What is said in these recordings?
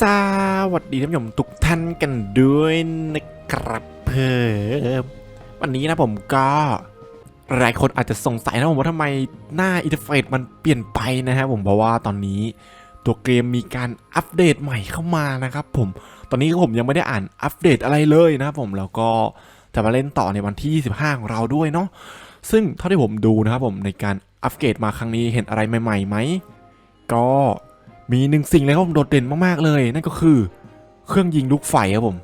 สวัสดีท่านผู้ชมทุกท่านกันด้วยนะครับเพิ่มวันนี้นะผมก็หลายคนอาจจะสงสัยนะผมว่าทำไมหน้าอินเทอร์เฟซมันเปลี่ยนไปนะครับผมเพราะว่าตอนนี้ตัวเกมมีการอัปเดตใหม่เข้ามานะครับผมตอนนี้ผมยังไม่ได้อ่านอัปเดตอะไรเลยนะครับผมแล้วก็จะมาเล่นต่อในวันที่ 25 ของเราด้วยเนาะซึ่งเท่าที่ผมดูนะครับผมในการอัปเกรดมาครั้งนี้เห็นอะไรใหม่ๆไหมก็ มีหนึ่งสิ่งเลยครับผมโดดเด่นมากๆเลย นั่นก็คือเครื่องยิงลูกไฟครับผม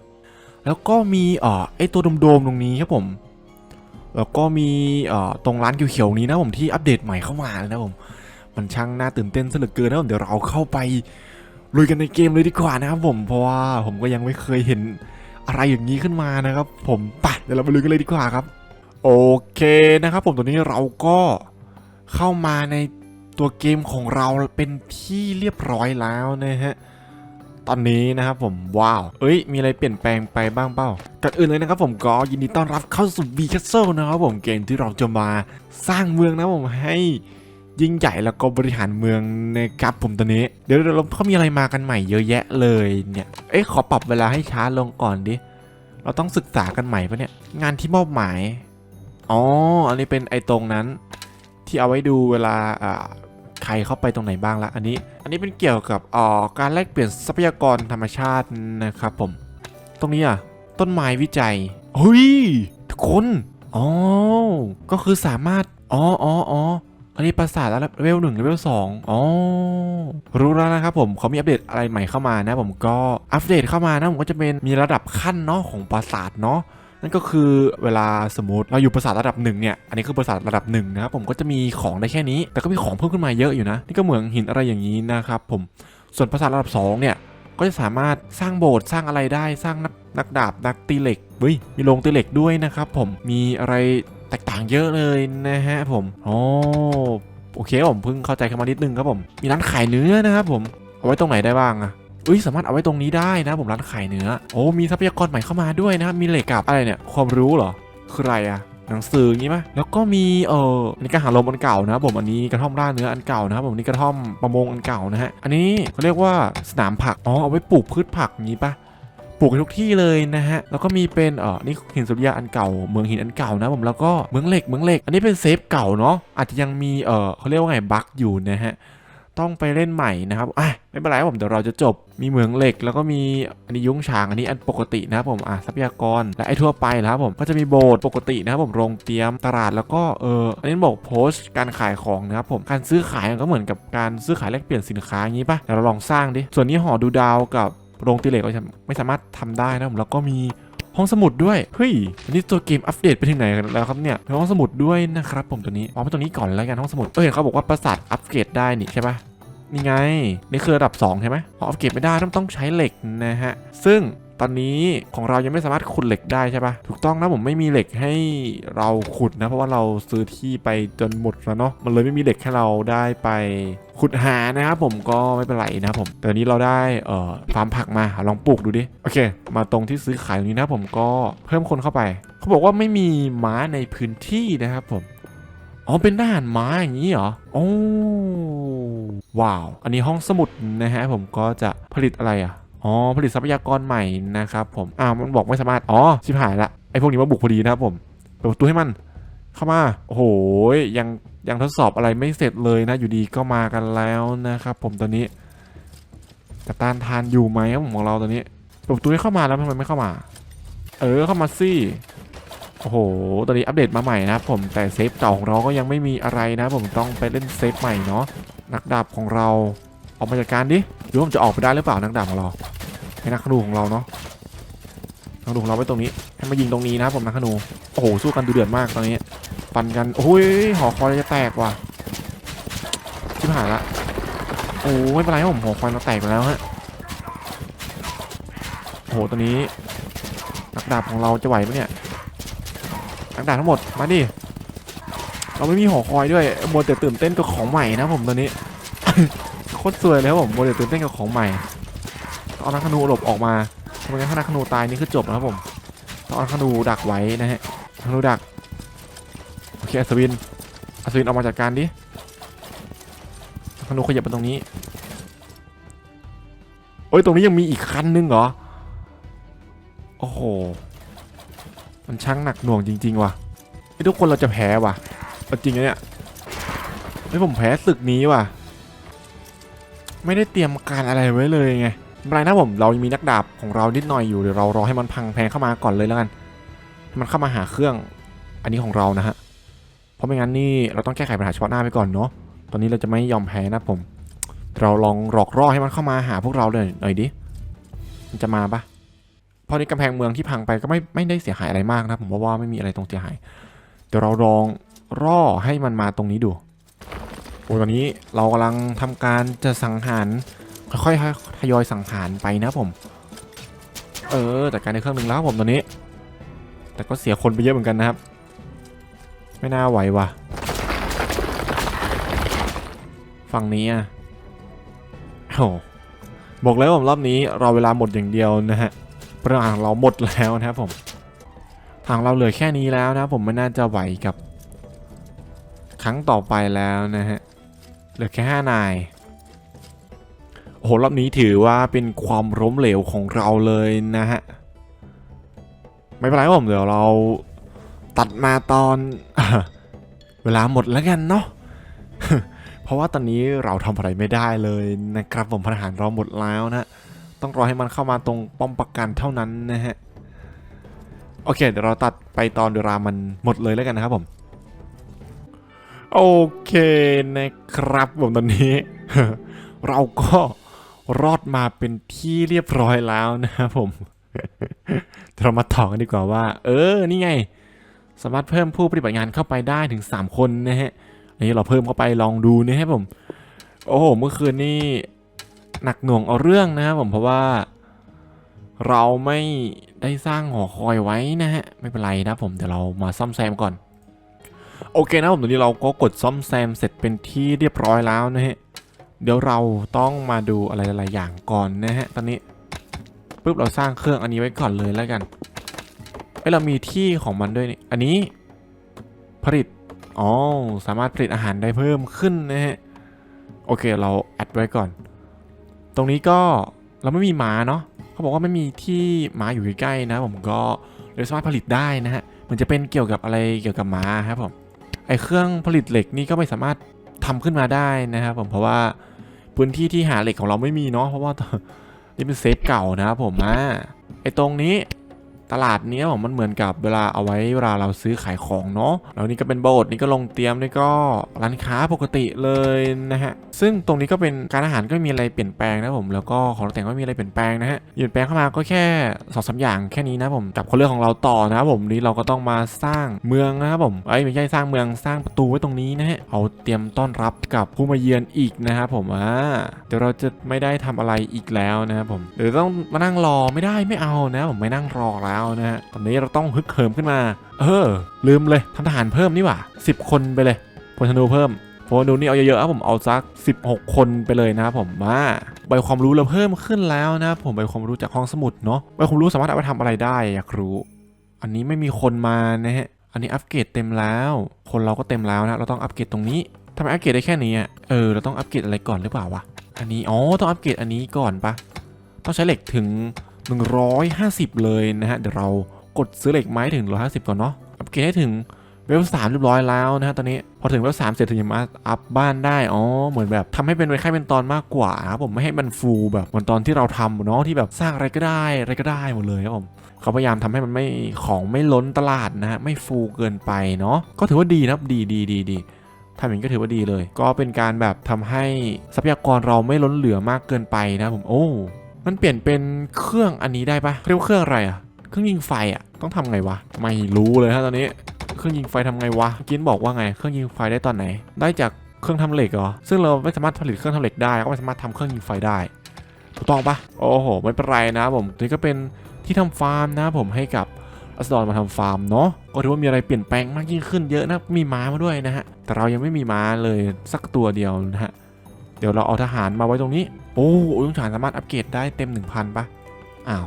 แล้วก็มีเอ่อไอตัวโดมๆตรงนี้ครับผม แล้วก็มีเอ่อตรงร้านเขียวๆนี้นะผมที่อัปเดตใหม่เข้ามาเลยนะผม มันช่างน่าตื่นเต้นซะเหลือเกินนะผมเดี๋ยวเราเข้าไปลุยกันในเกมเลยดีกว่านะครับผมเพราะว่าผมก็ยังไม่เคยเห็นอะไรอย่างนี้ขึ้นมานะครับ ผมไปเดี๋ยวเราไปลุยกันเลยดีกว่าครับ โอเคนะครับ ผมตอนนี้เราก็เข้ามาใน ตัวเกมของเราเป็นที่เรียบร้อยแล้วนะฮะตอนนี้นะครับผมว้าวเอ้ย มีอะไรเปลี่ยนแปลงไปบ้างเปล่าก่อนอื่นเลยนะครับผมก็ยินดีต้อนรับเข้าสู่ V Castle นะครับผมเกมที่เราจะมาสร้างเมืองนะผมให้ยิ่งใหญ่แล้วก็บริหารเมืองนะครับผมตอนนี้ เดี๋ยวเราเขามีอะไรมากันใหม่เยอะแยะเลยเนี่ยเอ้ยขอปรับเวลาให้ช้าลงก่อนดิเราต้องศึกษากันใหม่ปะเนี่ยงานที่มอบหมายอ๋ออันนี้เป็นไอ้ตรงนั้น ที่เอาไว้ดูเวลาใครเข้าไปตรงไหนบ้างละอันนี้ อันนี้เป็นเกี่ยวกับออการแลกเปลี่ยนทรัพยากรธรรมชาตินะครับผม ตรงนี้อะต้นไม้วิจัยเฮ้ยทุกคนอ๋อก็คือสามารถอ๋ออ๋ออออันนี้ปราสาทแล้วเลเวลหนึ่งเลเวลสองอ๋อ รู้แล้วนะครับผมเขามีอัปเดตอะไรใหม่เข้ามานะ ผมก็อัปเดตเข้ามานะผมก็จะเป็นมีระดับขั้นเนาะของปราสาทเนาะ นั่นก็คือเวลาสมมติเราอยู่ปราสาทระดับหนึ่งเนี่ย อันนี้คือปราสาทระดับหนึ่งนะครับผมก็จะมีของได้แค่นี้ แต่ก็มีของเพิ่มขึ้นมาเยอะอยู่นะ นี่ก็เหมืองหินอะไรอย่างนี้นะครับผม ส่วนปราสาทระดับสองเนี่ย ก็จะสามารถสร้างโบสถ์สร้างอะไรได้ สร้างนักนักดาบนักตีเหล็กเฮ้ย มีโรงตีเหล็กด้วยนะครับผม มีอะไรแตกต่างเยอะเลยนะฮะผมอ๋อโอเคผมเพิ่งเข้าใจขึ้นมานิดนึงครับผม มีร้านขายเนื้อนะครับผม เอาไว้ตรงไหนได้บ้างอะ อุ้ยสามารถเอาไว้ตรงนี้ได้นะผมร้านขายเนื้อ โอ้มีทรัพยากรใหม่เข้ามาด้วยนะ มีเหล็กกับอะไรเนี่ย ความรู้เหรอ คืออะไรอะหนังสืออย่างงี้ปะแล้วก็มีเอออันนี้กระหาลมอันเก่านะผมอันนี้กระท่อมร่าเนื้ออันเก่านะครับผมนี่กระท่อมประมงอันเก่านะฮะอันนี้เขาเรียกว่าสนามผักอ๋อเอาไว้ปลูกพืชผักอย่างงี้ปะปลูกในทุกที่เลยนะฮะ แล้วก็มีเป็นเออนี่หินสุริยะอันเก่า เมืองหินอันเก่านะผมแล้วก็เมืองเหล็กเมืองเหล็ก อันนี้เป็นเซฟเก่าเนาะอาจจะยังมีเออเขาเรียกว่าไงบั๊กอยู่นะฮะ ต้องไปเล่นใหม่นะครับอะไม่เป็นไรผมเดี๋ยวเราจะจบมีเหมืองเหล็ก แล้วก็มีอันนี้ยุ้งฉางอันนี้อันปกตินะครับผมอะทรัพยากรและไอ้ทั่วไปนะครับผมก็จะมีโบสถ์ปกตินะครับผมโรงเตรียมตลาดแล้วก็เอออันนี้บอกโพสต์การขายของนะครับผมการซื้อขายมันก็เหมือนกับการซื้อขายแลกเปลี่ยนสินค้าอย่างนี้ปะเดี๋ยวเราลองสร้างดิส่วนนี้หอดูดาวกับโรงตีเหล็กเราไม่สามารถทำได้นะผมแล้วก็มีห้องสมุดด้วย เฮ้ยอันนี้ตัวเกมอัปเดตไปถึงไหนแล้วครับเนี่ยห้องสมุดด้วยนะครับผมตัวนี้วาไว้ตรงนี้ก่อนแล้วกันห้องสมุดเออเห็นเขาบอกว่าปราสาทอัปเกรดได้นี่ใช่ปะ นี่ไง นี่คือระดับ 2 ใช่ไหมอ๋ออัปเกรดไม่ได้ต้องต้องใช้เหล็กนะฮะ ซึ่งตอนนี้ของเรายังไม่สามารถขุดเหล็กได้ใช่ปะถูกต้องนะผมไม่มีเหล็กให้เราขุดนะ เพราะว่าเราซื้อที่ไปจนหมดแล้วเนาะมันเลยไม่มีเหล็กให้เราได้ไปขุดหานะครับผมก็ไม่เป็นไรนะผมแต่นี้เราได้เอ่อฟาร์มผักมาลองปลูกดูดิโอเค มาตรงที่ซื้อขายตรงนี้นะผมก็เพิ่มคนเข้าไป เขาบอกว่าไม่มีม้าในพื้นที่นะครับผม อ๋อ เป็นทหารม้าอย่างนี้เหรอ โอ้ว้าว อันนี้ห้องสมุดนะฮะ ผมก็จะผลิตอะไรอะ อ๋อ ผลิตทรัพยากรใหม่นะครับผม อ้าว มันบอกไม่สามารถ อ๋อ ชิบหายละ ไอพวกนี้มาบุกพอดีนะครับผมเปิดประตูให้มัน เข้ามา โอ้โห ยังยังทดสอบอะไรไม่เสร็จเลยนะ อยู่ดีก็มากันแล้วนะครับผมตอนนี้จะต้านทานอยู่ไหมครับผมของเราตอนนี้เปิดประตูให้เข้ามาแล้วทำไมไม่เข้ามา เออเข้ามาสิ โอ้โห ตอนนี้อัปเดตมาใหม่นะครับผม แต่เซฟเก่าของเราก็ยังไม่มีอะไรนะผมต้องไปเล่นเซฟใหม่เนาะ นักดาบของเราออกมาจัดการดิหรือว่ามันจะออกไปได้หรือเปล่านักดาบของเรา ให้นักขนูของเราเนาะ นักขนูของเราไว้ตรงนี้ ให้มายิงตรงนี้นะครับผมนักขนู โอ้โห สู้กันดูเดือดมากตอนนี้ฟันกัน โอ้ย หอคอยจะแตกว่ะ ชิบหายละ โอ้ไม่เป็นไรผมหอคอยเราแตกไปแล้วฮะ โอ้โห ตอนนี้ นักดาบของเราจะไหวไหมเนี่ย นักดาบทั้งหมดมาดิเราไม่มีหอคอยด้วยโมวแต่ตื่นเต้นกับของใหม่นะผมตอนนี้โคตรสวยเลยครับผมโมวแต่ตื่นเต้นกับของใหม่ตองเอานักธนูหลบออกมาทำไมงั้นถ้านักธนูตายนี่คือจบนะครับผมต้องเอานักธนูดักไว้นะฮะธนูดักโอเคอัศวินอัศวินออกมาจัดการดินักธนูขยับมาตรงนี้โอ้ยตรงนี้ยังมีอีกคันนึงเหรอโอ้โห มันช่างหนักหน่วงจริง ๆ ว่ะไอ้ทุกคนเราจะแพ้ว่ะเอาจริงนะเนี่ยไอ้ผมแพ้ศึกนี้ว่ะ ไม่ได้เตรียมการอะไรไว้เลยไงไม่เป็นไรนะผมเรายังมีนักดาบของเรานิดหน่อยอยู่เดี๋ยวเรารอให้มันพังแพงเข้ามาก่อนเลยแล้วกันมันเข้ามาหาเครื่องอันนี้ของเรานะฮะเพราะไม่งั้นนี่เราต้องแก้ไขปัญหาเฉพาะหน้าไปก่อนเนาะตอนนี้เราจะไม่ยอมแพ้นะผม เราลองหลอกล่อให้มันเข้ามาหาพวกเราเลยหน่อยดิมันจะมาปะ พราะในกำแพงเมืองที่พังไปก็ไม่ไม่ได้เสียหายอะไรมากนะผมว่าว่าไม่มีอะไรตรงเสียหายเดี๋ยวเราลองร่อให้มันมาตรงนี้ดูโอ้ยตอนนี้เรากำลังทำการจะสังหารค่อยๆทยอยสังหารไปนะผม เออแต่การในเครื่องหนึ่งแล้วผมตอนนี้ แต่ก็เสียคนไปเยอะเหมือนกันนะครับ ไม่น่าไหวว่ะฝั่งนี้อะโอ้บอกแล้วผมรอบนี้เราเวลาหมดอย่างเดียวนะฮะ ปริมาณเราหมดแล้วนะครับผมทางเราเหลือแค่นี้แล้วนะผมไม่น่าจะไหวกับ ครั้งต่อไปแล้วนะฮะเหลือแค่ห้านายโอ้โหรอบนี้ถือว่าเป็นความล้มเหลวของเราเลยนะฮะไม่เป็นไรผมเดี๋ยวเราตัดมาตอนเวลาหมดแล้วกันเนาะเพราะว่าตอนนี้เราทำอะไรไม่ได้เลยนะครับผมพลทหารเราหมดแล้วนะ ต้องรอให้มันเข้ามาตรงป้อมประกันเท่านั้นนะฮะ โอเค เดี๋ยวเราตัดไปตอนเวลามันหมดเลยแล้วกันนะครับผม โอเคนะครับผมตอนนี้ เราก็รอดมาเป็นที่เรียบร้อยแล้วนะครับผมเรามาต่อกันดีกว่าว่า เออ นี่ไง สามารถเพิ่มผู้ปฏิบัติงานเข้าไปได้ถึง 3 คนนะฮะ อันนี้เราเพิ่มเข้าไปลองดูนะครับผม โอ้โห เมื่อคืนนี่ หนักหน่วงเอาเรื่องนะครับผมเพราะว่า เราไม่ได้สร้างหอคอยไว้นะฮะไม่เป็นไรนะผมเดี๋ยวเรามาซ่อมแซมก่อน โอเคนะผมตอนนี้เราก็กดซ่อมแซมเสร็จเป็นที่เรียบร้อยแล้วนะฮะเดี๋ยวเราต้องมาดูอะไรหลายอย่างก่อนนะฮะตอนนี้ปุ๊บเราสร้างเครื่องอันนี้ไว้ก่อนเลยแล้วกันเอ้เรามีที่ของมันด้วยนี่อันนี้ผลิตอ๋อสามารถผลิตอาหารได้เพิ่มขึ้นนะฮะโอเคเราแอดไว้ก่อน รงนี้ก็เราไม่มีหมาเนาะเขาบอกว่าไม่มีที่หมาอยู่ใกล้ๆนะ ผมก็เลยสามารถผลิตได้นะฮะมันจะเป็นเกี่ยวกับอะไรเกี่ยวกับหมาครับผมไอเครื่องผลิตเหล็กนี่ก็ไม่สามารถทำขึ้นมาได้นะครับผมเพราะว่าพื้นที่ที่หาเหล็กของเราไม่มีเนาะเพราะว่านี่เป็นเซฟเก่านะครับผมอ่าไอตรงนี้ ตลาดเนี้ยผมมันเหมือนกับเวลาเอาไว้เวลาเราซื้อขายของเนาะแล้วนี่ก็เป็นโบสถ์นี่ก็ลงเตรียมนี่ก็ร้านค้าปกติเลยนะฮะซึ่งตรงนี้ก็เป็นการอาหารก็ไม่มีอะไรเปลี่ยนแปลงนะผมแล้วก็ของตกแต่งก็ไม่มีอะไรเปลี่ยนแปลงนะฮะเปลี่ยนแปลงเข้ามาก็แค่สองสามอย่างแค่นี้นะผมกับคนเรื่องของเราต่อนะครับผมนี่เราก็ต้องมาสร้างเมืองนะครับผมไอ้ยไม่ใช่สร้างเมืองสร้างประตูไว้ตรงนี้นะฮะเอาเตรียมต้อนรับกับผู้มาเยือนอีกนะครับผมอ่าเดี๋ยวเราจะไม่ได้ทำอะไรอีกแล้วนะครับผมเดี๋ยวต้องมานั่งรอไม่ได้ไม่เอานะผมไม่นั่งรอแล้วนะฮะตอนนี้เราต้องฮึกเหิมขึ้นมา เออ ลืมเลยทำทหารเพิ่มนี่หว่า10 คนไปเลยพลธนูเพิ่มพลธนูนี่เอาเยอะๆครับผมเอาสัก 16 คนไปเลยนะครับผมมาใบความรู้เราเพิ่มขึ้นแล้วนะครับผมใบความรู้จากห้องสมุดเนาะใบความรู้สามารถเอาไปทำอะไรได้อยากรู้ อันนี้ไม่มีคนมานะฮะอันนี้อัปเกรดเต็มแล้ว คนเราก็เต็มแล้วนะเราต้องอัปเกรดตรงนี้ทำไมอัปเกรดได้แค่นี้อะเออเราต้องอัปเกรดอะไรก่อนหรือเปล่าวะอันนี้อ๋อต้องอัปเกรดอันนี้ก่อนปะต้องใช้เหล็กถึง 150 เลยนะฮะ เดี๋ยวเรากดซื้อเหล็กไม้ถึง 150 ก่อนเนาะ อัปเกรดให้ถึงเวลสามเรียบร้อยแล้วนะฮะตอนนี้พอถึงเวลสามเสร็จถึงจะมาอัพบ้านได้ อ๋อ เหมือนแบบทำให้เป็นไว้แค่เป็นตอนมากกว่าครับผมไม่ให้มันฟูแบบเหมือนตอนที่เราทำเนาะที่แบบสร้างอะไรก็ได้อะไรก็ได้หมดเลยครับผมเขาพยายามทำให้มันไม่ของไม่ล้นตลาดนะฮะไม่ฟูเกินไปเนาะก็ถือว่าดีนะครับดีดีดีดีทำอย่างนี้ก็ถือว่าดีเลย ก็เป็นการแบบทำให้ทรัพยากรเราไม่ล้นเหลือมากเกินไปนะผมโอ้ มันเปลี่ยนเป็นเครื่องอันนี้ได้ปะเรียกว่าเครื่องอะไรอะเครื่องยิงไฟอะต้องทำไงวะ ไม่รู้เลยฮะตอนนี้ เครื่องยิงไฟทำไงวะกินบอกว่าไง เครื่องยิงไฟได้ตอนไหน ได้จากเครื่องทำเหล็กเหรอ ซึ่งเราไม่สามารถผลิตเครื่องทำเหล็กได้ก็ไม่สามารถทำเครื่องยิงไฟได้ ถูกต้องปะโอ้โห ไม่เป็นไรนะผมนี่ก็เป็นที่ทำฟาร์มนะผมให้กับอัสดอนมาทำฟาร์มเนาะ ก็ถือว่ามีอะไรเปลี่ยนแปลงมากยิ่งขึ้นเยอะนะ มีม้ามาด้วยนะฮะ แต่เรายังไม่มีม้าเลยสักตัวเดียวนะฮะ เดี๋ยวเราเอาทหารมาไว้ตรงนี้ โอ้ยทหารสามารถอัปเกรดได้เต็ม 1,000ปะอ้าว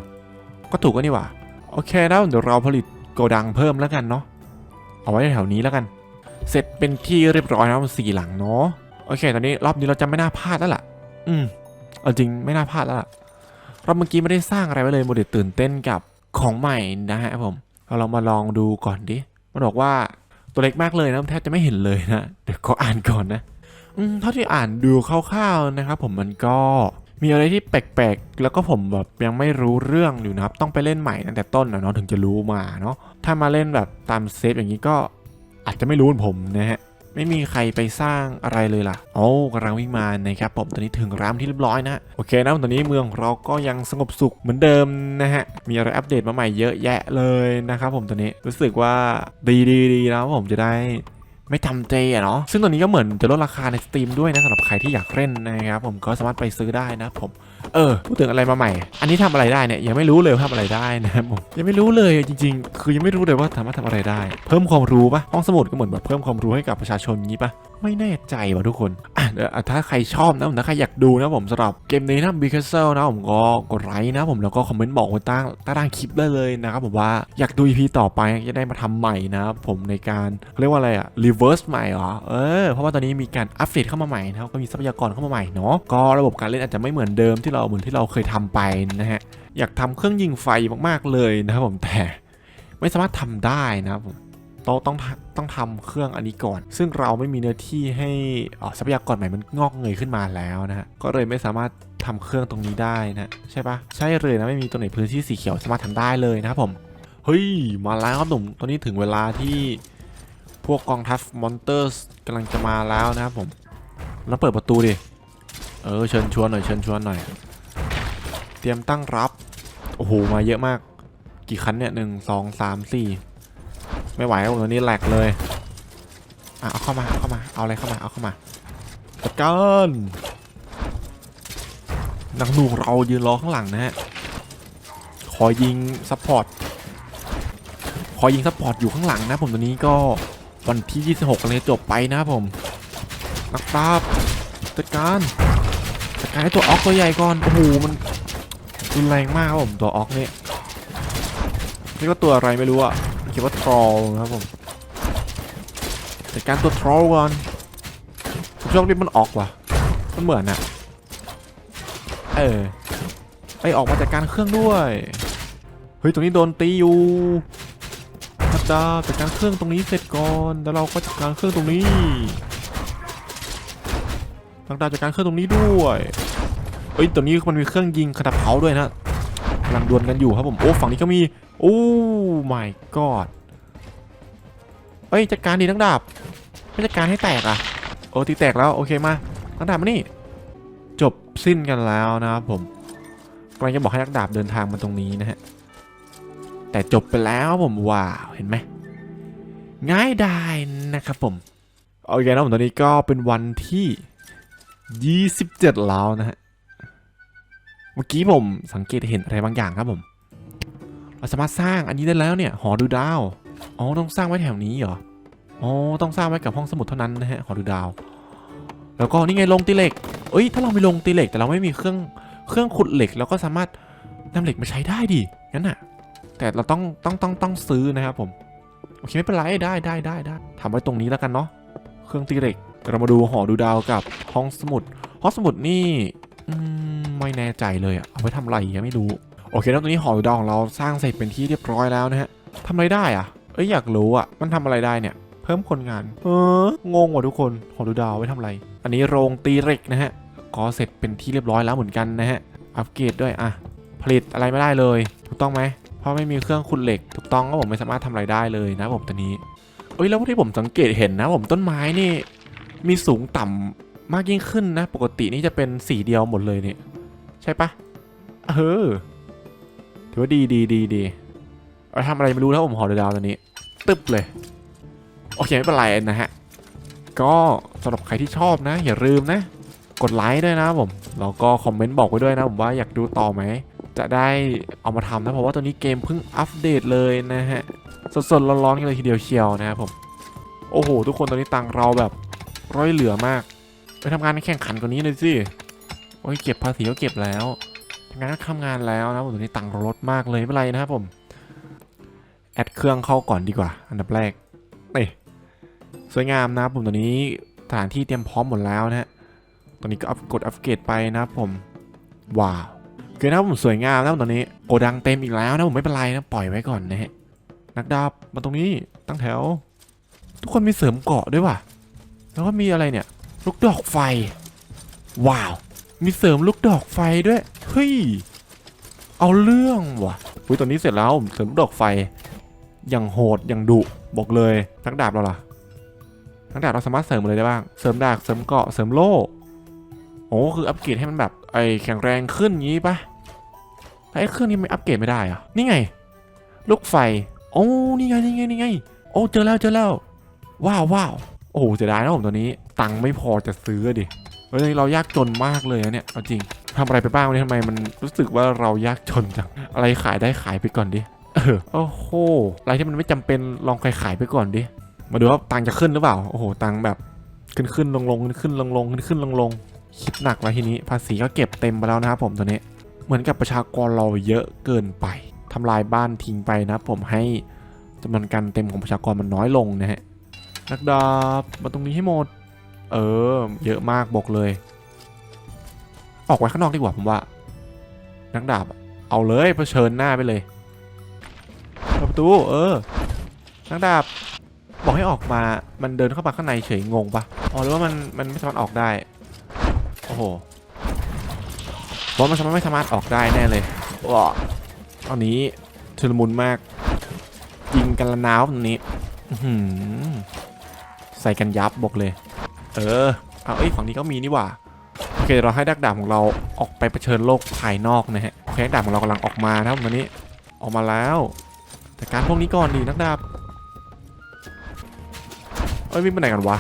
ก็ถูกก็นี่หว่า โอเคแล้วเดี๋ยวเราผลิตโกดังเพิ่มแล้วกันเนาะ เอาไว้แถวนี้แล้วกัน เสร็จเป็นที่เรียบร้อยแล้วสี่หลังเนาะ โอเค ตอนนี้รอบนี้เราจะไม่น่าพลาดแล้วล่ะ อืมเอาจริงไม่น่าพลาดแล้วล่ะเราเมื่อกี้ไม่ได้สร้างอะไรไว้เลยโมเดลตื่นเต้นกับของใหม่นะฮะผม เราลองมาลองดูก่อนดิ มันบอกว่าตัวเล็กมากเลยนะแทบจะไม่เห็นเลยนะ เดี๋ยวก็อ่านก่อนนะ เท่าที่อ่านดูคร่าวๆนะครับผมมันก็มีอะไรที่แปลกๆ แล้วก็ผมแบบยังไม่รู้เรื่องอยู่นะครับ ต้องไปเล่นใหม่ตั้งแต่ต้นนะเนาะถึงจะรู้มาเนาะ ถ้ามาเล่นแบบตามเซฟอย่างนี้ก็อาจจะไม่รู้เหมือนผมนะฮะ ไม่มีใครไปสร้างอะไรเลยล่ะ โอ้กำลังวิ่งมานะครับผม ตอนนี้ถึงร้านที่เรียบร้อยนะ โอเคนะตอนนี้เมืองของเราก็ยังสงบสุขเหมือนเดิมนะฮะ มีอะไรอัปเดตมาใหม่เยอะแยะเลยนะครับผมตอนนี้ รู้สึกว่าดีดีดีแล้วผมจะได้ ไม่ทำเจอะเนาะซึ่งตัวนี้ก็เหมือนจะลดราคาในสตรีมด้วยนะสำหรับใครที่อยากเล่นนะครับผมก็สามารถไปซื้อได้นะผมเออพูดถึงอะไรมาใหม่ อันนี้ทำอะไรได้เนี่ยยังไม่รู้เลยทำทำอะไรได้นะครับผมยังไม่รู้เลยจริง ๆ คือยังไม่รู้เลยว่าสามารถทำอะไรได้ เพิ่มความรู้ปะห้องสมุดก็เหมือนแบบเพิ่มความรู้ให้กับประชาชนงี้ปะ ไม่แน่ใจว่ะทุกคนอะเดี๋ยวถ้าใครชอบนะผมถ้าใครอยากดูนะผมสำหรับเกมนี้นะบีคเซลนะผมก็กดไลค์นะผมแล้วก็คอมเมนต์บอกไว้ใต้ใต้ล่างคลิปได้เลยนะครับผมว่าอยากดู EP ต่อไปจะได้มาทำใหม่นะครับผมในการเรียกว่าอะไรอะ reverse ใหม่เหรอเออเพราะว่าตอนนี้มีการอัปเดตเข้ามาใหม่นะครับก็มีทรัพยากรเข้ามาใหม่เนาะก็ระบบการเล่นอาจจะไม่เหมือนเดิมที่เราเหมือนที่เราเคยทำไปนะฮะอยากทำเครื่องยิงไฟมากๆเลยนะครับผมแต่ไม่สามารถทำได้นะครับผม ต้องต้องต้องทำเครื่องอันนี้ก่อน ซึ่งเราไม่มีเนื้อที่ให้อ่าทรัพยากรใหม่มันงอกเงยขึ้นมาแล้วนะฮะก็เลยไม่สามารถทำเครื่องตรงนี้ได้นะใช่ปะใช่เลยนะไม่มีตัวไหนพื้นที่สีเขียวสามารถทำได้เลยนะครับผมเฮ้ยมาแล้วครับหนุ่มตอนนี้ถึงเวลาที่พวกกองทัพมอนเตอร์สกำลังจะมาแล้วนะครับผมแล้วเปิดประตูดิเออเชิญชวนหน่อยเชิญชวนหน่อย เตรียมตั้งรับโอ้โหมาเยอะมาก กี่คันเนี่ยหนึ่งสองสามสี่ ไม่ไหวแล้วผมตอนนี้แหลกเลยอะเอาเข้ามาเอาเข้ามาเอาอะไรเข้ามาเอาเข้ามาจัดการนักหนูเรายืนรอข้างหลังนะฮะคอยยิงซัพพอร์ตคอยยิงซัพพอร์ตอยู่ข้างหลังนะผมตอนนี้ก็วันที่ 26กำลังจะจบไปนะผมนักปราบจัดการจัดการให้ตัวออกตัวใหญ่ก่อนโอ้โหมันรุนแรงมากครับผมตัวออกเนี่ยนี่ก็ตัวอะไรไม่รู้อะ ทรอลนะครับผมจัดการตัวทรอลก่อนผมชอบที่มันออกว่ะ มันเหมือนอะเออไอออกมาจากการเครื่องด้วย เฮ้ย ตรงนี้โดนตีอยู่พัดดาจัดการเครื่องตรงนี้เสร็จก่อน แล้วเราก็จัดการเครื่องตรงนี้พัดดาจัดการเครื่องตรงนี้ด้วยเอ้ยตัวนี้มันมีเครื่องยิงกระดับเผาด้วยนะกำลังดวลกันอยู่ครับผม โอ้ ฝั่งนี้ก็มี โอ้ my god เอ้ยจัดการดีนักดาบไม่จัดการให้แตกอะโอ้ตีแตกแล้วโอเคมานักดาบมานี่จบสิ้นกันแล้วนะครับผมกำลังจะบอกให้นักดาบเดินทางมาตรงนี้นะฮะแต่จบไปแล้วผมว้าวเห็นไหมง่ายดายนะครับผมโอเคนะผมตอนนี้ก็เป็นวันที่ 27 แล้วนะฮะเมื่อกี้ผมสังเกตเห็นอะไรบางอย่างครับผม เราสามารถสร้างอันนี้ได้แล้วเนี่ย หอดูดาว อ๋อ ต้องสร้างไว้แถวนี้เหรอ อ๋อ ต้องสร้างไว้กับห้องสมุดเท่านั้นนะฮะหอดูดาว แล้วก็นี่ไงลงตีเหล็ก เอ้ย ถ้าเราไม่ลงตีเหล็กแต่เราไม่มีเครื่อง เครื่องขุดเหล็กเราก็สามารถนำเหล็กมาใช้ได้ดิ งั้นน่ะ แต่เราต้อง ต้อง ต้อง ต้องซื้อนะครับผม โอเคไม่เป็นไร ได้ได้ได้ได้ทำไว้ตรงนี้แล้วกันเนาะ เครื่องตีเหล็ก เรามาดูหอดูดาวกับห้องสมุด ห้องสมุดนี่อืมไม่แน่ใจเลยอะเอาไว้ทำอะไรยังไม่รู้ โอเคแล้วตอนนี้หอดูดาวของเราสร้างเสร็จเป็นที่เรียบร้อยแล้วนะฮะทำอะไรได้อะ เอ้ยอยากรู้อะมันทำอะไรได้เนี่ย เพิ่มคนงาน เอองงว่ะทุกคนหอดูดาวไว้ทำอะไร อันนี้โรงตีเหล็กนะฮะก็เสร็จเป็นที่เรียบร้อยแล้วเหมือนกันนะฮะ อัปเกรดด้วยอะผลิตอะไรไม่ได้เลย ถูกต้องไหม เพราะไม่มีเครื่องขุดเหล็ก ถูกต้องก็ผมไม่สามารถทำอะไรได้เลยนะผมตอนนี้ เอ้ยแล้วที่ผมสังเกตเห็นนะผมต้นไม้นี่ มีสูงต่ำมากยิ่งขึ้นนะ ปกตินี่จะเป็นสีเดียวหมดเลยเนี่ย ใช่ปะเออถือว่าดีดีดีดี เราทำอะไรไม่รู้แล้วผมหอเดดาวตอนนี้ ตึ๊บเลย โอเคไม่เป็นไรนะฮะ ก็สำหรับใครที่ชอบนะ อย่าลืมนะ กดไลค์ด้วยนะผม แล้วก็คอมเมนต์บอกไว้ด้วยนะผมว่าอยากดูต่อไหม จะได้เอามาทำนะ เพราะว่าตอนนี้เกมเพิ่งอัปเดตเลยนะฮะ สดๆร้อนๆกันเลยทีเดียวเชียวนะครับผม โอ้โห ทุกคนตอนนี้ตังเราแบบร้อยเหลือมาก ไปทำงานในแข่งขันกว่านี้เลยสิโอ้ยเก็บภาษีก็เก็บแล้วทำงานก็ทำงานแล้วนะผมตอนนี้ตังราลดมากเลยไม่เป็นไรนะครับผม แอดเครื่องเข้าก่อนดีกว่า อันดับแรกนี่สวยงามนะครับผมตอนนี้สถานที่เตรียมพร้อมหมดแล้วนะฮะตอนนี้ก็อัพกดอัปเกรดไปนะครับผม ว้าวโอเคเคนะผมสวยงามนะตอนนี้โกดังเต็มอีกแล้วนะผมไม่เป็นไรนะปล่อยไว้ก่อนนะฮะนักดาบมาตรงนี้ตั้งแถว ทุกคนมีเสริมเกาะด้วยว่ะแล้วก็มีอะไรเนี่ย ลูกดอกไฟ ว้าว มีเสริมลูกดอกไฟด้วยเฮ้ยเอาเรื่องว่ะอุ้ยตัวนี้เสร็จแล้วผมเสริมลูกดอกไฟ อย่างโหดอย่างดุบอกเลยนักดาบเราล่ะนักดาบเราสามารถเสริมอะไรได้บ้างเสริมดาบเสริมเกาะเสริมโล่โอ้คืออัปเกรดให้มันแบบไอแข็งแรงขึ้นงี้ปะแล้วไอ้เครื่องนี้ไม่อัปเกรดไม่ได้อะนี่ไง ลูกไฟโอ้นี่ไงนี่ไงนี่ไงโอ้เจอแล้วเจอแล้วว้าวว้าวโอ้โหเสียดายนะผมตัวนี้ ตังค์ไม่พอจะซื้อดิเฮ้ยเรายากจนมากเลยนะเนี่ยเอาจริงทำอะไรไปบ้างวันนี้ทำไมมันรู้สึกว่าเรายากจนจังอะไรขายได้ขายไปก่อนดิ เออโอ้โหอะไรที่มันไม่จำเป็นลองขายขายไปก่อนดิ มาดูว่าตังจะขึ้นหรือเปล่า โอ้โห ตังแบบขึ้นขึ้นลงลงขึ้นขึ้นลงลงขึ้นขึ้นลงลงคิดหนักแล้วทีนี้ ภาษีก็เก็บเต็มไปแล้วนะครับผมตัวนี้ เหมือนกับประชากรเราเยอะเกินไปทำลายบ้านทิ้งไปนะผมให้จำนวนการเต็มของประชากรมันน้อยลงนะฮะนักดาบมาตรงนี้ให้หมด เออ เยอะมากบอกเลย ออกไว้ข้างนอกดีกว่าผมว่า นักดาบ เอาเลยเผชิญหน้าไปเลย ปิดประตู เออนักดาบ บอกให้ออกมา มันเดินเข้ามาข้างในเฉยงงปะอ๋อหรือว่ามันมันไม่สามารถออกได้ โอ้โหบอกมันสามารถไม่สามารถออกได้แน่เลยว้าตอนนี้ชุลมุนมากยิงกันละนาวตรงนี้อื้อหือใส่กันยับบอกเลย เออ เอาเอ้ยฝั่งนี้ก็มีนี่หว่าโอเคเดี๋ยวเราให้ดักดาบของเราออกไปเผชิญโลกภายนอกนะฮะโอเคดักดาบของเรากำลังออกมานะครับวันนี้ออกมาแล้ว แต่การพวกนี้ก่อนดีนักดาบเอ้ยวิ่งไปไหนกันวะ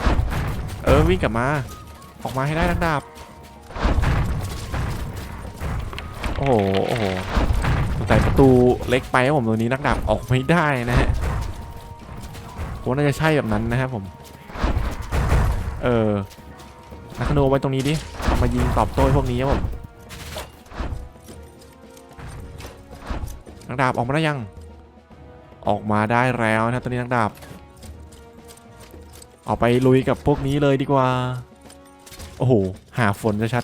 เออวิ่งกลับมา ออกมาให้ได้นักดาบ โอ้โห โอ้โหสงสัยประตูเล็กไปครับผมตัวนี้นักดาบออกไม่ได้นะฮะผมน่าจะใช่แบบนั้นนะครับผม เออนักธนูเอาไว้ตรงนี้ดิเอามายิงตอบโต้พวกนี้ครับผมนักดาบออกมาได้ยัง ออกมาได้แล้วนะตอนนี้นักดาบออกไปลุยกับพวกนี้เลยดีกว่า โอ้โห หาฝนจะชัด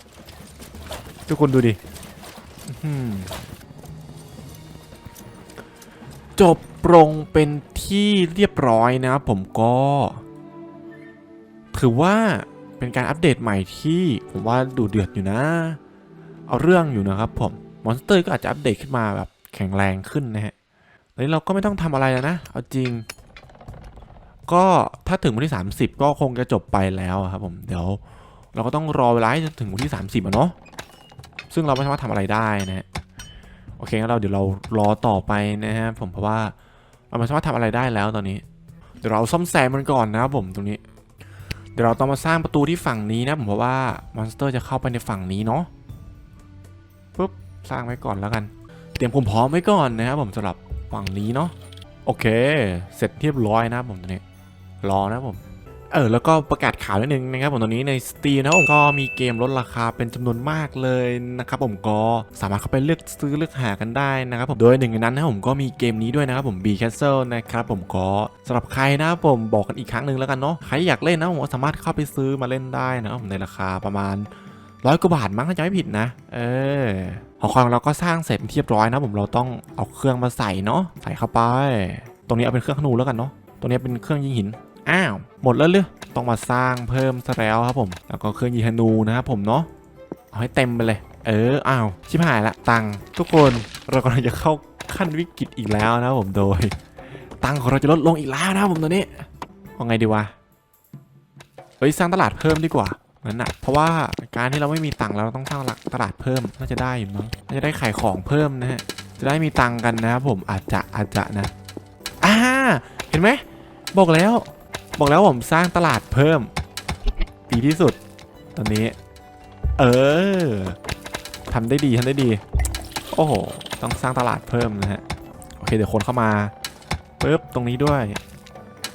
ทุกคนดูดิจบปรงเป็นที่เรียบร้อยนะครับผมก็ ถือว่าเป็นการอัปเดตใหม่ที่ผมว่าดูเดือดอยู่นะ เอาเรื่องอยู่นะครับผม มอนสเตอร์ก็อาจจะอัปเดตขึ้นมาแบบแข็งแรงขึ้นนะฮะ อนนี้เราก็ไม่ต้องทำอะไรแล้วนะ เอาจริง ก็ถ้าถึงวันที่ 30 ก็คงจะจบไปแล้วครับผมเดี๋ยว เราก็ต้องรอเวลาให้ถึงวันที่ 30อะเนาะซึ่งเราไม่สามารถทำอะไรได้นะฮะโอเคงั้นเราเดี๋ยวเรารอต่อไปนะฮะผมเพราะว่าเราไม่สามารถทำอะไรได้แล้วตอนนี้ เดี๋ยวเราซ่อมแซมมันก่อนนะครับผมตรงนี้ เดี๋ยวเราต้องมาสร้างประตูที่ฝั่งนี้นะผมเพราะว่ามอนสเตอร์จะเข้าไปในฝั่งนี้เนาะปุ๊บสร้างไว้ก่อนแล้วกัน เตรียมความพร้อมไว้ก่อนนะครับผมสำหรับ ฝั่งนี้เนาะโอเค เสร็จเรียบร้อยนะครับผมตอนนี้รอนะครับผมเออแล้วก็ประกาศข่าวนิดนึงนะครับผมตอนนี้ใน Steam นะครับผมก็มีเกมลดราคาเป็นจำนวนมากเลยนะครับผมก็สามารถเข้าไปเลือกซื้อเลือกหากันได้นะครับผมโดยหนึ่งในนั้นนะครับผมก็มีเกมนี้ด้วยนะครับผม B Castle นะครับผมก็สำหรับใครนะครับผมบอกกันอีกครั้งหนึ่งแล้วกันเนาะใครอยากเล่นนะผมก็สามารถเข้าไปซื้อมาเล่นได้นะครับผมในราคาประมาณ ร้อยกว่าบาทมั้งถ้าจำไม่ผิดนะ เออหอคอยของเราก็สร้างเสร็จเป็นที่เรียบร้อยนะผมเราต้องเอาเครื่องมาใส่เนาะใส่เข้าไป ตรงนี้เอาเป็นเครื่องขนูแล้วกันเนาะตรงนี้เป็นเครื่องยิงหินอ้าวหมดแล้วเลยต้องมาสร้างเพิ่มซะแล้วครับผมแล้วก็เครื่องยิงธนูนะครับผมเนาะเอาให้เต็มไปเลย เอออ้าวชิบหายละตังทุกคนเรากำลังจะเข้าขั้นวิกฤตอีกแล้วนะผมโดย ตังของเราจะลดลงอีกแล้วนะผมตอนนี้เอาไงดีวะเฮ้ยสร้างตลาดเพิ่มดีกว่า งั้นนะเพราะว่าการที่เราไม่มีตังค์เราต้องสร้างตลาดเพิ่มน่าจะได้อยู่มั้งน่าจะได้ขายของเพิ่มนะฮะจะได้มีตังค์กันนะครับผมอาจจะอาจจะนะอ่าเห็นไหมบอกแล้ว บอกแล้วผมสร้างตลาดเพิ่มดีที่สุด ตอนนี้ เออทำได้ดีทำได้ดี โอ้โห ต้องสร้างตลาดเพิ่มนะฮะ โอเค เดี๋ยวคนเข้ามาปุ๊บตรงนี้ด้วย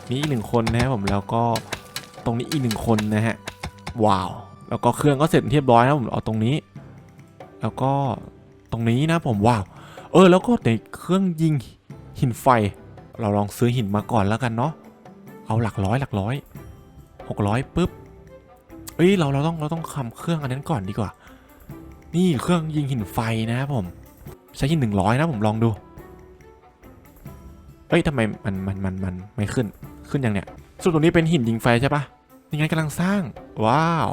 มีอีกหนึ่งคนนะครับผม แล้วก็ตรงนี้อีกหนึ่งคนนะฮะ ว้าว แล้วก็เครื่องก็เสร็จเรียบร้อยนะผมเอาตรงนี้ แล้วก็ตรงนี้นะผมว้าว เออแล้วก็ในเครื่องยิงหินไฟ เราลองซื้อหินมาก่อนแล้วกันเนาะ เอาหลักร้อยหลักร้อยหกร้อยปุ๊บ เอ้ยเราเราต้องเราต้องคำเครื่องอันนั้นก่อนดีกว่า นี่เครื่องยิงหินไฟนะครับผม ใช้หินหนึ่งร้อยนะผมลองดู เอ้ยทำไมมันมันมันมันไม่ขึ้นขึ้นยังเนี่ยส่วนตรงนี้เป็นหินยิงไฟใช่ปะ ยังไงกำลังสร้าง ว้าว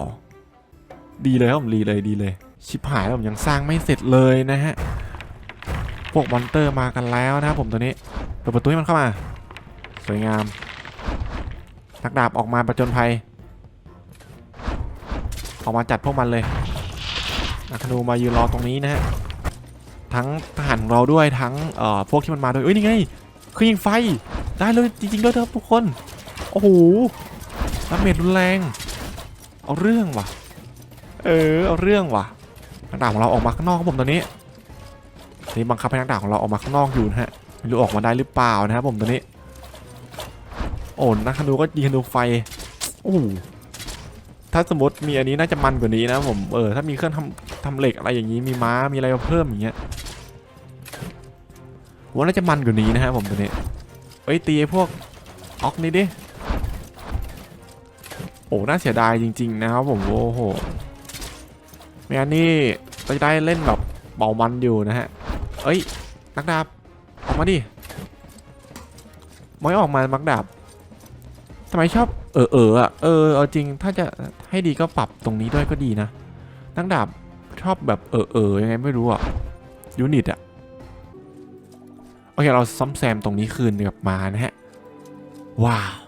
ดีเลยครับผมดีเลยดีเลย ชิบหายแล้วผมยังสร้างไม่เสร็จเลยนะฮะ พวกมอนเตอร์มากันแล้วนะครับผมตัวนี้เปิดประตูให้มันเข้ามา สวยงามนักดาบออกมาประจนภัย ออกมาจัดพวกมันเลยนักธนูมายืนรอตรงนี้นะฮะ ทั้งทหารของเราด้วยทั้งเอ่อพวกที่มันมาด้วยเอ้ยนี่ไงคือยิงไฟได้เลยจริงๆด้วยครับทุกคน โอ้โห ดาเมจรุนแรง เอาเรื่องว่ะ เออ เอาเรื่องว่ะนักดาบของเราออกมาข้างนอกครับผมตอนนี้ตอนนี้บังคับให้นักดาบของเราออกมาข้างนอกอยู่นะฮะไม่รู้ออกมาได้หรือเปล่านะครับผมตอนนี้ โอ้นักธนูก็ยิงธนูไฟโอ้ถ้าสมมติมีอันนี้น่าจะมันกว่านี้นะผมเออถ้ามีเครื่องทำทำเหล็กอะไรอย่างนี้มีม้ามีอะไรมาเพิ่มอย่างเงี้ยว่าน่าจะมันกว่านี้นะฮะผมตัวนี้เอ้ยตีพวกออกนี่ดิ โอ้น่าเสียดายจริง ๆ นะครับผมโอ้โหไม่งั้นนี่เราจะได้เล่นแบบเบามันอยู่นะฮะ เอ้ยนักดาบออกมาดิไม่ออกมามักดาบทำไมชอบเออเอออะเออเอาจริงถ้าจะให้ดีก็ปรับตรงนี้ด้วยก็ดีนะนักดาบชอบแบบเออเออยังไงไม่รู้อะยูนิตอะโอเคเราซ่อมแซมตรงนี้คืนกลับมานะฮะว้าว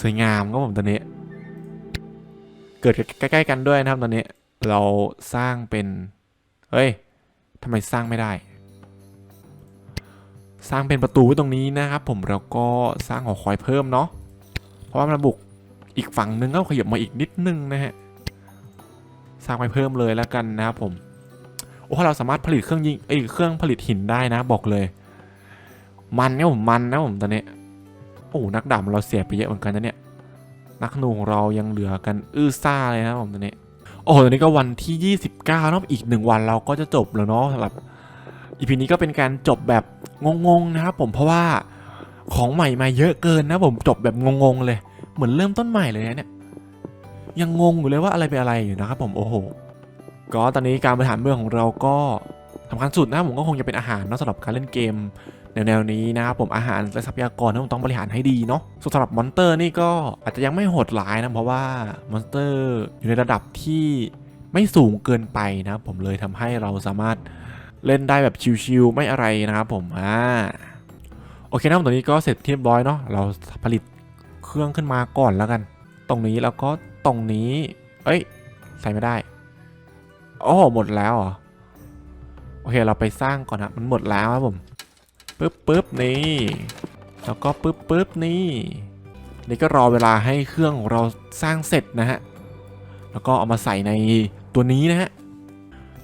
สวยงามครับผมตอนนี้ เกิดใกล้ๆกันด้วยนะครับตอนนี้ เราสร้างเป็น เฮ้ยทำไมสร้างไม่ได้ สร้างเป็นประตูไว้ตรงนี้นะครับผมแล้วก็สร้างหอคอยเพิ่มเนาะ เพราะว่ามันบุกอีกฝั่งนึงก็ขยับมาอีกนิดนึงนะฮะ สร้างไปเพิ่มเลยแล้วกันนะครับผม โอ้เราสามารถผลิตเครื่องยิงเอ้เครื่องผลิตหินได้นะบอกเลย มันเนี่ยผมมันนะผมตอนนี้ โอ้นักดาบเราเสียไปเยอะเหมือนกันนะเนี่ย นักธนูของเรายังเหลือกันอื้อซ่าเลยนะผมตอนนี้โอ้โหตอนนี้ก็วันที่ 29เนาะอีกหนึ่งวันเราก็จะจบแล้วเนาะสำหรับอีพีนี้ก็เป็นการจบแบบงงๆนะครับผมเพราะว่าของใหม่มาเยอะเกินนะผมจบแบบงงๆเลย เหมือนเริ่มต้นใหม่เลยนะเนี่ยยังงงอยู่เลยว่าอะไรเป็นอะไรอยู่นะครับผมโอ้โหก็ตอนนี้การบริหารเมืองของเราก็สำคัญสุดนะผมก็คงจะเป็นอาหารเนาะสำหรับการเล่นเกม แนวๆนี้นะครับผมอาหารและทรัพยากรที่ผมต้องบริหารให้ดีเนาะส่วนสำหรับมอนเตอร์นี่ก็อาจจะยังไม่โหดร้ายนะเพราะว่ามอนสเตอร์อยู่ในระดับที่ไม่สูงเกินไปนะผมเลยทำให้เราสามารถเล่นได้แบบชิวๆไม่อะไรนะครับผมอ่าโอเคนะผมตอนนี้ก็เสร็จเรียบร้อยเนาะเราผลิตเครื่องขึ้นมาก่อนแล้วกัน ตรงนี้แล้วก็ตรงนี้ เอ้ย ใส่ไม่ได้โอ้หมดแล้วเหรอโอเคเราไปสร้างก่อนนะมันหมดแล้วครับผม ปึ๊บปึ๊บนี่ แล้วก็ปึ๊บปึ๊บนี่นี่ก็รอเวลาให้เครื่องของเราสร้างเสร็จนะฮะ แล้วก็เอามาใส่ในตัวนี้นะฮะ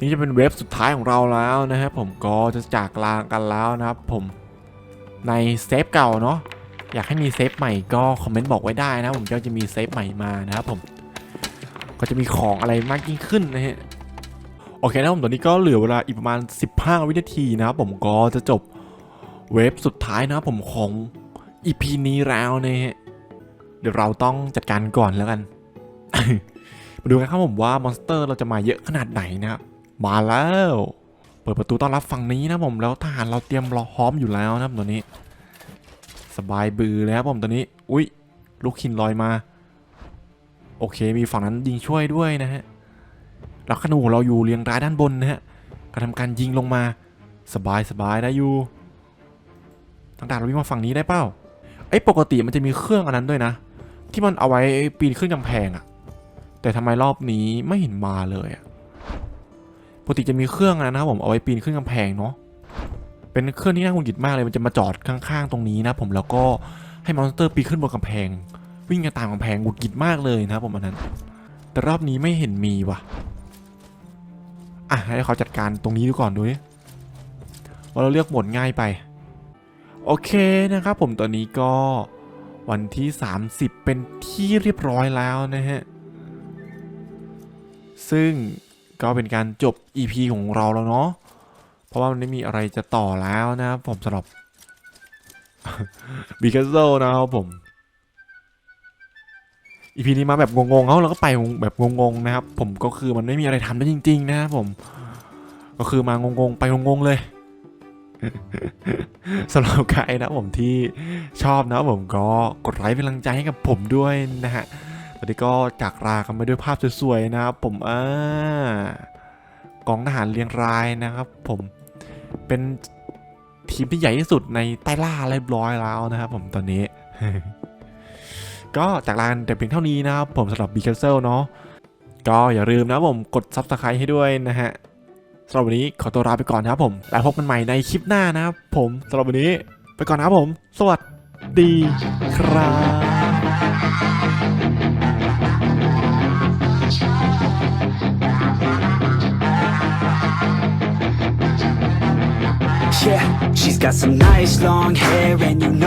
นี่จะเป็นเว็บสุดท้ายของเราแล้วนะฮะผมก็จะจากลากันแล้วนะครับผม ในเซฟเก่าเนาะ อยากให้มีเซฟใหม่ก็คอมเมนต์บอกไว้ได้นะผมก็จะมีเซฟใหม่มานะครับผม ก็จะมีของอะไรมากยิ่งขึ้นนะฮะ โอเคนะผมตอนนี้ก็เหลือเวลาอีกประมาณ 15 วินาทีนะครับผมก็จะจบ เวฟสุดท้ายนะครับผมของ EP นี้แล้วนะฮะเดี๋ยวเราต้องจัดการก่อนแล้วกัน มาดูกันครับผมว่ามอนสเตอร์เราจะมาเยอะขนาดไหนนะครับ มาแล้ว เปิดประตูต้อนรับฝั่งนี้นะผมแล้วทหารเราเตรียมรอพร้อมอยู่แล้วนะครับตัวนี้ สบายบือเลยครับผมตัวนี้ อุ้ยลูกหินลอยมา โอเคมีฝั่งนั้นยิงช่วยด้วยนะฮะแล้วขนูเราอยู่เรียงรายด้านบนนะฮะการทำการยิงลงมา สบายสบายได้อยู่ ทางด่านเราวิ่งมาฝั่งนี้ได้เปล่าไอ้ยปกติมันจะมีเครื่องอันนั้นด้วยนะ ที่มันเอาไว้ปีนขึ้นกำแพงอะแต่ทำไมรอบนี้ไม่เห็นมาเลยอะปกติจะมีเครื่องอันนั้นนะครับผมเอาไว้ปีนขึ้นกำแพงเนาะเป็นเครื่องที่น่าหงุดหงิดมากเลยมันจะมาจอดข้างๆตรงนี้นะผมแล้วก็ให้มอนสเตอร์ปีนขึ้นบนกำแพง วิ่งกันตามกำแพงหงุดหงิดมากเลยนะครับผมอันนั้น แต่รอบนี้ไม่เห็นมีว่ะอะให้เขาจัดการตรงนี้ดูก่อนดูนี่ว่าเราเลือกหมดง่ายไป โอเคนะครับผมตอนนี้ก็วันที่ 30 เป็นที่เรียบร้อยแล้วนะฮะ ซึ่งก็เป็นการจบ EP ของเราแล้วเนาะ เพราะว่ามันไม่มีอะไรจะต่อแล้วนะครับผมสำหรับบิคัสโซนะครับผมอีพีนี้มาแบบงงๆเขาเราก็ไปแบบงงๆนะครับ ผมก็คือมันไม่มีอะไรทำได้จริง ๆ นะครับผม ก็คือมางงๆไปงงๆเลย สำหรับใครนะผมที่ชอบนะผมก็กดไลค์เป็นกำลังใจให้กับผมด้วยนะฮะตอนนี้ก็จากลากันไปด้วยภาพสวยๆนะครับผมอ่ากองทหารเรียงรายนะครับ ผมเป็นทีมที่ใหญ่ที่สุดในใต้ล่าเรียบร้อยแล้วนะครับผมตอนนี้ ก็จากลากันแต่เพียงเท่านี้นะครับผมสำหรับ b ี c a s t l e เนาะก็อย่าลืมนะผมกด Subscribe ให้ด้วยนะฮะ สำหรับวันนี้ขอตัวลาไปก่อนนะครับผม แล้วพบกันใหม่ในคลิปหน้านะครับผมสำหรับวันนี้ไปก่อนนะครับผม สวัสดีครับ Yeah, she's got some nice long hair and you know